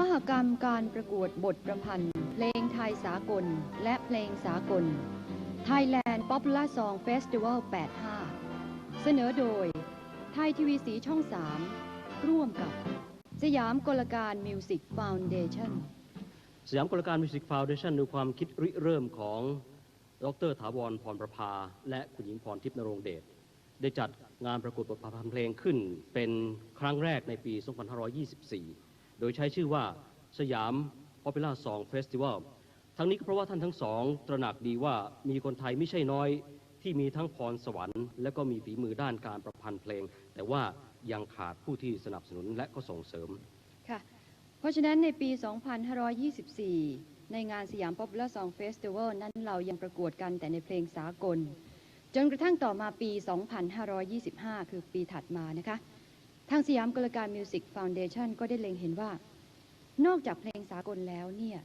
มหกรรมการประกวดบทประพันธ์ เพลงไทยสากล และเพลงสากล Thailand Popular Song Festival 85 เสนอโดย ไทยทีวีสีช่อง 3 ร่วมกับ สยามกลการมิวสิกฟ u วเดชั่นสยามกลการมิวสิกฟาวเดชั่นดยความคิดริเริ่มของดรถาวรพรประภา และคุณหญิงพรทิพย์นรงเดชได้จัดงานประกวดบทประพันธ์เพลงขึ้นเป็นครั้งแรกในปี 2524 โดยใช้ชื่อว่าสยาม Popular Song Festival ทั้งนี้ก็เพราะว่าท่านทั้งสอง ตระหนักดีว่ามีคนไทยไม่ใช่น้อย ที่มีทั้งพรสวรรค์และก็มีฝีมือด้านการประพันธ์เพลง แต่ว่ายังขาดผู้ที่สนับสนุนและก็ส่งเสริมค่ะ เพราะฉะนั้นในปี 2524 ในงานสยาม Popular Song Festival นั้นเรายังประกวดกันแต่ในเพลงสากล จนกระทั่งต่อมาปี 2525 คือปีถัดมานะคะ ทางสยามกลการมิวสิกฟ u วเดชันก็ได้เล็งเห็นว่า นอกจากเพลงสากลแล้วเนี่ย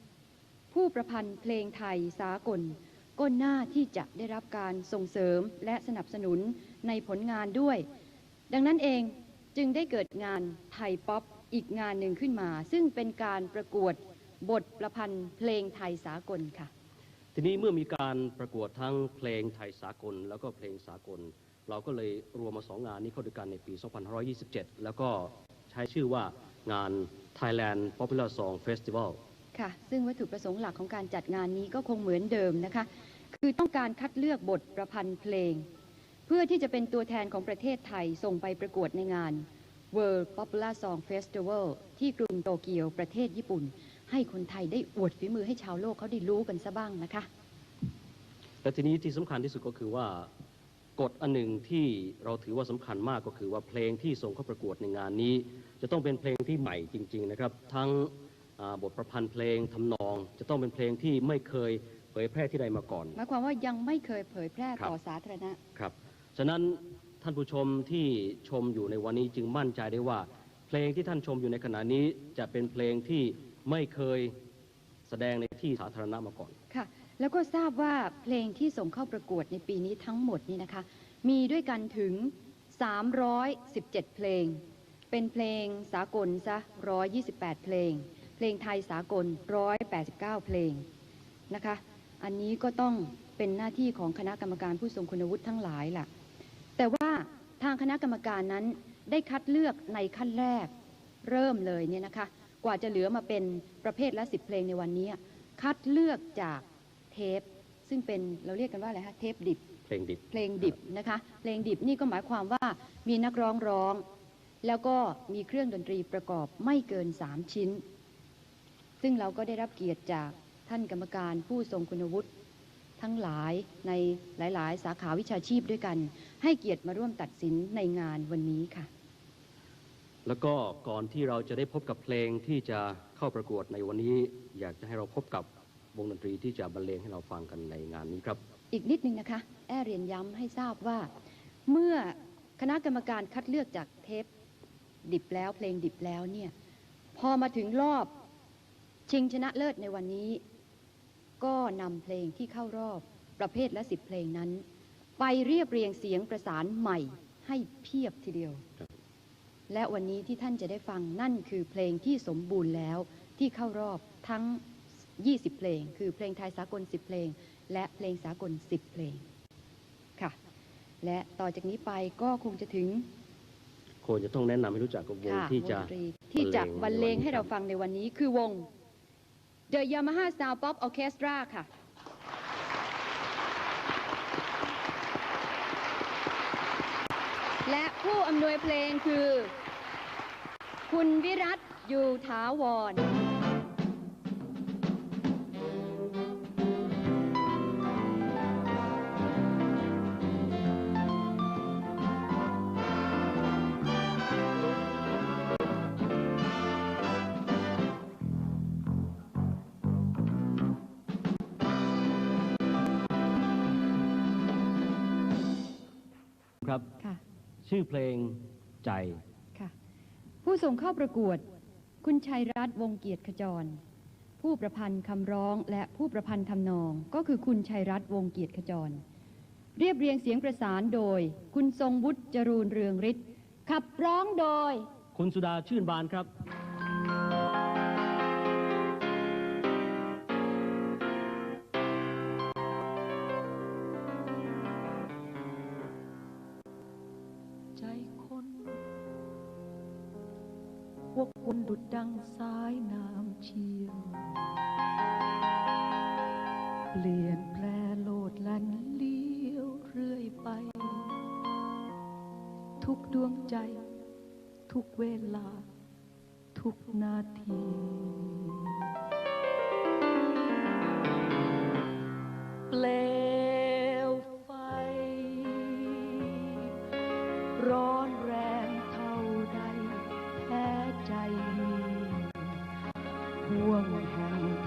ผู้ประพันธ์เพลงไทยสากล ก็น่าที่จะได้รับการส่งเสริมและสนับสนุนในผลงานด้วย ดังนั้นเองจึงได้เกิดงานไทยป๊อปอีกงานหนึ่งขึ้นมา ซึ่งเป็นการประกวดบทประพันธ์เพลงไทยสากลค่ะ ทีนี้เมื่อมีการประกวดทั้งเพลงไทยสากล แล้วก็เพลงสากล เราก็เลยรวมมาสองงานนี้เข้าด้วยกันในปี 2527 แล้วก็ใช้ชื่อว่างาน Thailand Popular Song Festival ค่ะ ซึ่งวัตถุประสงค์หลักของการจัดงานนี้ก็คงเหมือนเดิมนะคะ คือต้องการคัดเลือกบทประพันธ์เพลง เพื่อที่จะเป็นตัวแทนของประเทศไทยส่งไปประกวดในงาน World Popular Song Festival ที่กรุงโตเกียวประเทศญี่ปุ่น ให้คนไทยได้อวดฝีมือให้ชาวโลกเขาได้รู้กันซะบ้างนะคะ และทีนี้ที่สำคัญที่สุดก็คือว่า กฎอันหนึ่งที่เราถือว่าสำคัญมากก็คือว่าเพลงที่ส่งเข้าประกวดในงานนี้ จะต้องเป็นเพลงที่ใหม่จริง ๆนะครับ ทั้งอ่าบทประพันธ์เพลงทำนอง จะต้องเป็นเพลงที่ไม่เคยเผยแพร่ที่ใดมาก่อนหมายความว่ายังไม่เคยเผยแพร่ครับต่อสาธารณะครับฉะนั้นท่านผู้ชมที่ชมอยู่ในวันนี้จึงมั่นใจได้ว่า เพลงที่ท่านชมอยู่ในขณะนี้จะเป็นเพลงที่ไม่เคยแสดงในที่สาธารณะมาก่อนค่ะ แล้วก็ทราบว่าเพลงที่ส่งเข้าประกวดในปีนี้ทั้งหมดนี่นะคะ มีด้วยกันถึง 317 เพลง เป็นเพลงสากลซะ 128 เพลง เพลงไทยสากล 189 เพลงนะคะ อันนี้ก็ต้องเป็นหน้าที่ของคณะกรรมการผู้ทรงคุณวุฒิทั้งหลายล่ะ แต่ว่าทางคณะกรรมการนั้นได้คัดเลือกในขั้นแรกเริ่มเลยเนี่ยนะคะ กว่าจะเหลือมาเป็นประเภทละสิบเพลงในวันนี้ คัดเลือกจาก เทป ซึ่งเป็นเราเรียกกันว่าอะไรคะเทปดิบ เพลงดิบ เพลงดิบนะคะ เพลงดิบนี่ก็หมายความว่ามีนักร้องร้อง แล้วก็มีเครื่องดนตรีประกอบไม่เกิน 3 ชิ้น ซึ่งเราก็ได้รับเกียรติจากท่านกรรมการผู้ทรงคุณวุฒิทั้งหลายในหลาย ๆ สาขาวิชาชีพด้วยกัน ให้เกียรติมาร่วมตัดสินในงานวันนี้ค่ะ แล้วก็ก่อนที่เราจะได้พบกับเพลงที่จะเข้าประกวดในวันนี้ อยากจะให้เราพบกับ วงดนตรีที่จะบรรเลงให้เราฟังกันในงานนี้ครับ อีกนิดนึงนะคะ แอเรียนย้ำให้ทราบว่า เมื่อคณะกรรมการคัดเลือกจากเทปดิบแล้วเพลงดิบแล้วเนี่ย พอมาถึงรอบชิงชนะเลิศในวันนี้ ก็นำเพลงที่เข้ารอบประเภทละสิบเพลงนั้น ไปเรียบเรียงเสียงประสานใหม่ให้เพียบทีเดียว และวันนี้ที่ท่านจะได้ฟังนั่นคือเพลงที่สมบูรณ์แล้วที่เข้ารอบทั้ง 20 เพลง คือเพลงไทยสากล 10 เพลง และเพลงสากล 10 เพลงค่ะ และต่อจากนี้ไปก็คงจะถึงโคงจะต้องแนะนำให้รู้จักกับวงค่ะที่จะวงดนตรีที่จะบรรเลงให้เราฟังในวันนี้คือวง The Yamaha Sound Pop Orchestra ค่ะ และผู้อำนวยเพลงคือ คุณวิรัตอยู่ถาวร ชื่อเพลงใจค่ะ ผู้ส่งเข้าประกวด คุณชัยรัตน์วงเกียรติขจร ผู้ประพันธ์คำร้องและผู้ประพันธ์ทำนอง ก็คือคุณชัยรัตน์วงเกียรติขจร เรียบเรียงเสียงประสานโดย คุณทรงวุฒิจรูนเรืองฤทธิ์ขับร้องโดย คุณสุดาชื่นบานครับ ดังสายน้ำเชี่ยว เปลี่ยนแปลโลดลันเลี้ยวเรื่อยไป ทุกดวงใจ ทุกเวลา ทุกนาที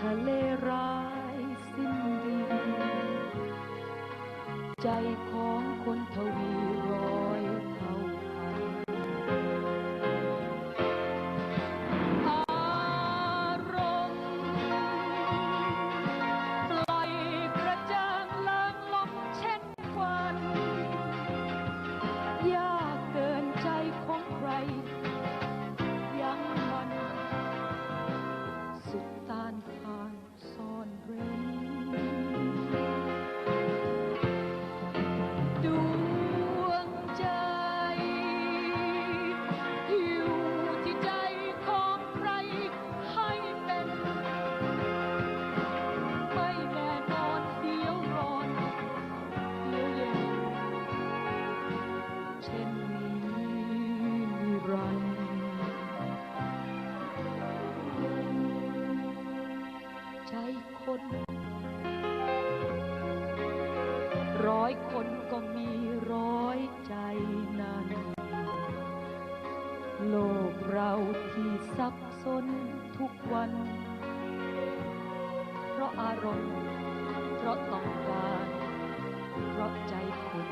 ทะเลร้ายสิ้นดี ใจของคนทวี ร้อยคนก็มีร้อยใจนั้น โลกเราที่ซับสนทุกวัน เพราะอารมณ์ เพราะต้องการ เพราะใจคน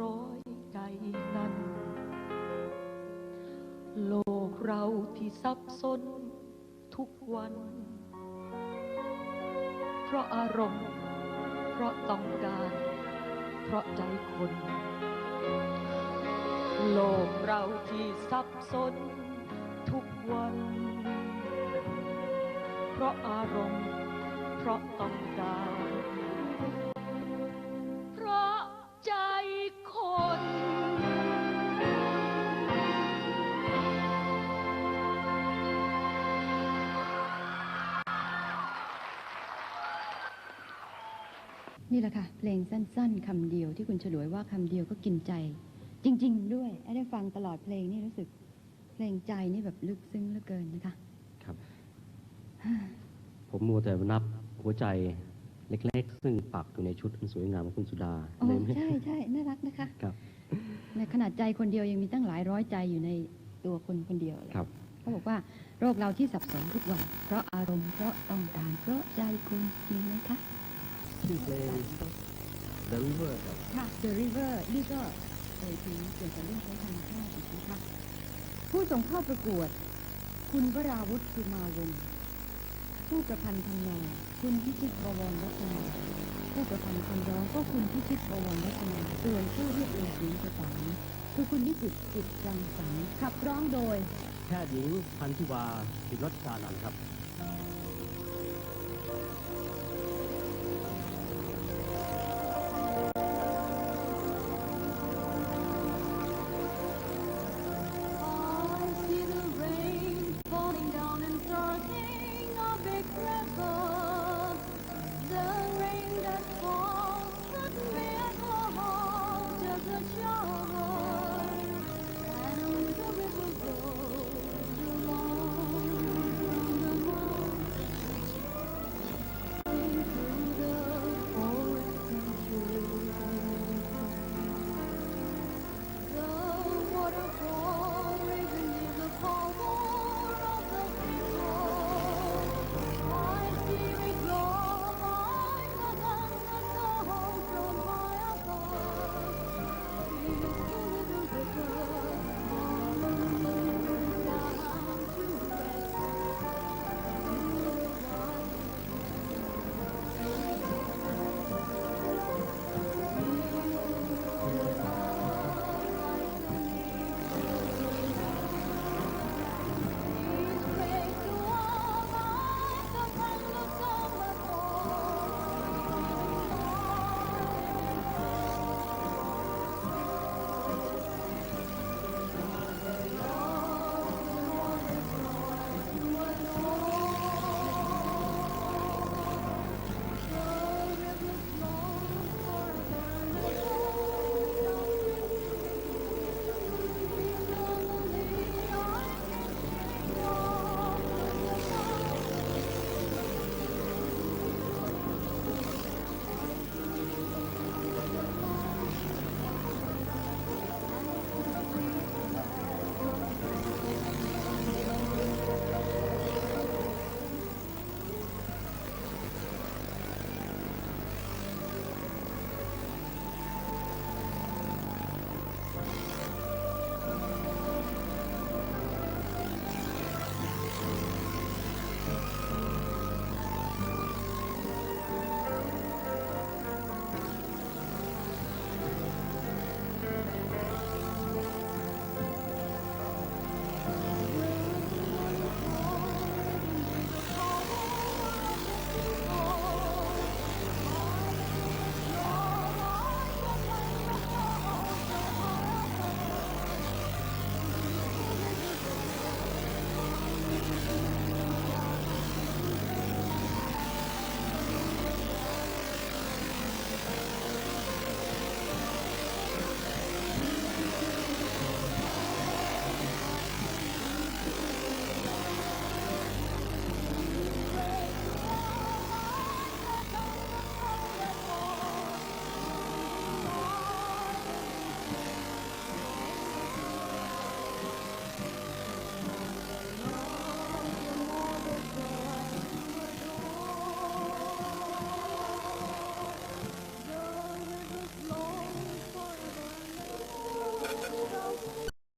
ร้อยใจนั้น โลกเราที่สับสนทุกวัน เพราะอารมณ์ เพราะต้องการ เพราะใจคน โลกเราที่สับสนทุกวัน เพราะอารมณ์ เพราะต้องการ นี่แหละค่ะ เพลงสั้น ๆคำเดียวที่คุณฉลวยว่าคำเดียวก็กินใจ จริง ๆ ด้วยไอ้ได้ฟังตลอดเพลงนี่รู้สึก เพลงใจนี่แบบลึกซึ้งเหลือเกินนะคะ ครับ ผมมัวแต่นับหัวใจเล็ก ๆ ซึ่งปักอยู่ในชุดอันสวยงามของคุณสุดาโอ้เลยไม่ใช่ใช่น่ารักนะคะ ครับในขนาดใจคนเดียวยังมีตั้งหลายร้อยใจอยู่ในตัวคนคนเดียวเลยครับ เขาบอกว่าโรคเราที่สับสนทุกวันเพราะอารมณ์เพราะต้องการเพราะใจคุณจริงไหมคะ ชื่อเพลง The River ครับค่ะ The River นี่ก็เอ่ยถึงเกี่ยวกับเรื่องใช้ธรรมชาติอีกนะคะผู้ส่งเข้าประกวด คุณวราวุฒิสุมาวงศ์ผู้ประพันธ์ทำนองคุณพิชิตบวรวัฒนาผู้ประพันธ์คำร้องก็คุณพิชิตบวรวัฒนาส่วนผู้เรียบเรียงเสียงประสานคือคุณวิจิตรจิตรังสรรค์ขับร้องโดย แพทย์หญิงพันธิวาศิรสชานันท์ครับ